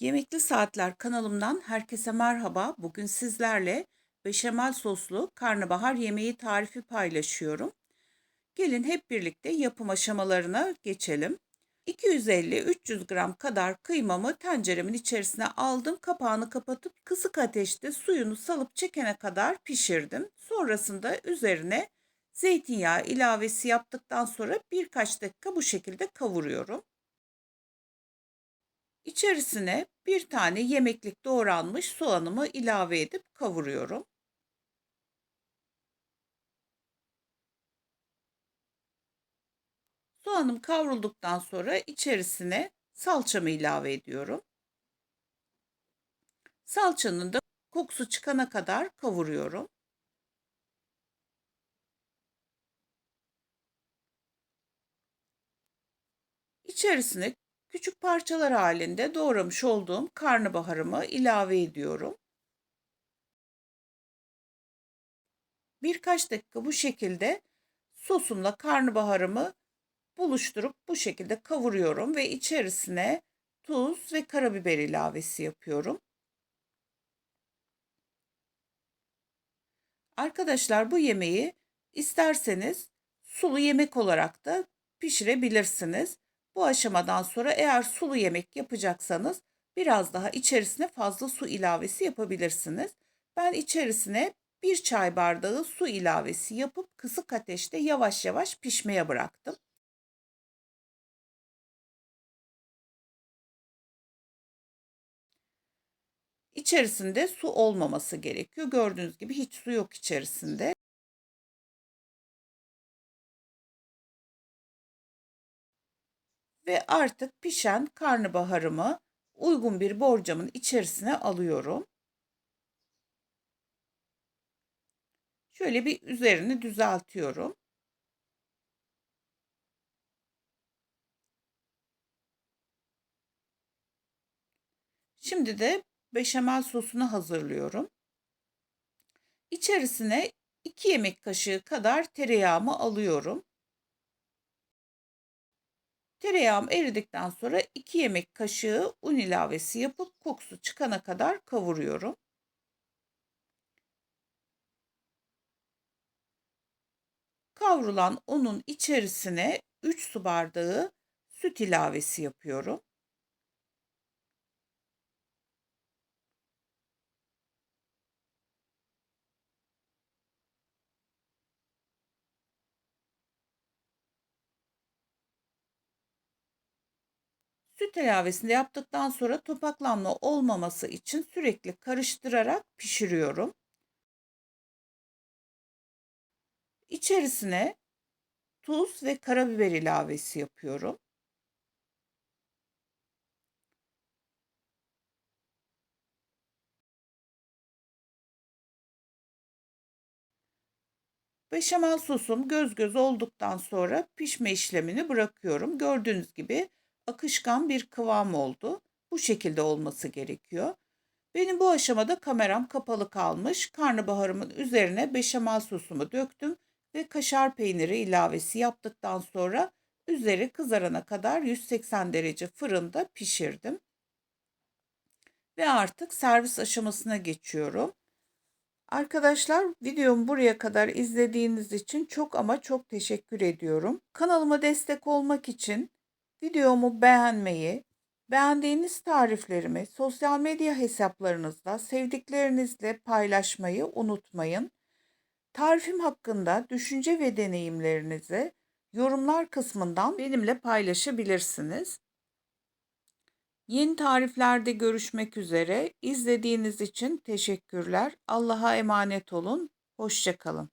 Yemekli Saatler kanalımdan herkese merhaba. Bugün sizlerle beşamel soslu karnabahar yemeği tarifi paylaşıyorum. Gelin hep birlikte yapım aşamalarına geçelim. 250-300 gram kadar kıymamı tenceremin içerisine aldım. Kapağını kapatıp kısık ateşte suyunu salıp çekene kadar pişirdim. Sonrasında üzerine zeytinyağı ilavesi yaptıktan sonra birkaç dakika bu şekilde kavuruyorum. İçerisine bir tane yemeklik doğranmış soğanımı ilave edip kavuruyorum. Soğanım kavrulduktan sonra içerisine salçamı ilave ediyorum. Salçanın da kokusu çıkana kadar kavuruyorum. İçerisine küçük parçalar halinde doğramış olduğum karnabaharımı ilave ediyorum. Birkaç dakika bu şekilde sosumla karnabaharımı buluşturup bu şekilde kavuruyorum ve içerisine tuz ve karabiber ilavesi yapıyorum. Arkadaşlar bu yemeği isterseniz sulu yemek olarak da pişirebilirsiniz. Bu aşamadan sonra eğer sulu yemek yapacaksanız biraz daha içerisine fazla su ilavesi yapabilirsiniz. Ben içerisine bir çay bardağı su ilavesi yapıp kısık ateşte yavaş yavaş pişmeye bıraktım. İçerisinde su olmaması gerekiyor. Gördüğünüz gibi hiç su yok içerisinde. Ve artık pişen karnabaharımı uygun bir borcamın içerisine alıyorum. Şöyle bir üzerini düzeltiyorum. Şimdi de beşamel sosunu hazırlıyorum. İçerisine 2 yemek kaşığı kadar tereyağımı alıyorum. Tereyağım eridikten sonra 2 yemek kaşığı un ilavesi yapıp kokusu çıkana kadar kavuruyorum. Kavrulan unun içerisine 3 su bardağı süt ilavesi yapıyorum. Süt ilavesini yaptıktan sonra topaklanma olmaması için sürekli karıştırarak pişiriyorum. İçerisine tuz ve karabiber ilavesi yapıyorum. Beşamel sosum göz göz olduktan sonra pişme işlemini bırakıyorum. Gördüğünüz gibi akışkan bir kıvam oldu. Bu şekilde olması gerekiyor. Benim bu aşamada kameram kapalı kalmış. Karnabaharımın üzerine beşamel sosumu döktüm ve kaşar peyniri ilavesi yaptıktan sonra üzeri kızarana kadar 180 derece fırında pişirdim. Ve artık servis aşamasına geçiyorum. Arkadaşlar videomu buraya kadar izlediğiniz için çok ama çok teşekkür ediyorum. Kanalıma destek olmak için Videomu beğenmeyi, beğendiğiniz tariflerimi sosyal medya hesaplarınızda sevdiklerinizle paylaşmayı unutmayın. Tarifim hakkında düşünce ve deneyimlerinizi yorumlar kısmından benimle paylaşabilirsiniz. Yeni tariflerde görüşmek üzere. İzlediğiniz için teşekkürler. Allah'a emanet olun. Hoşçakalın.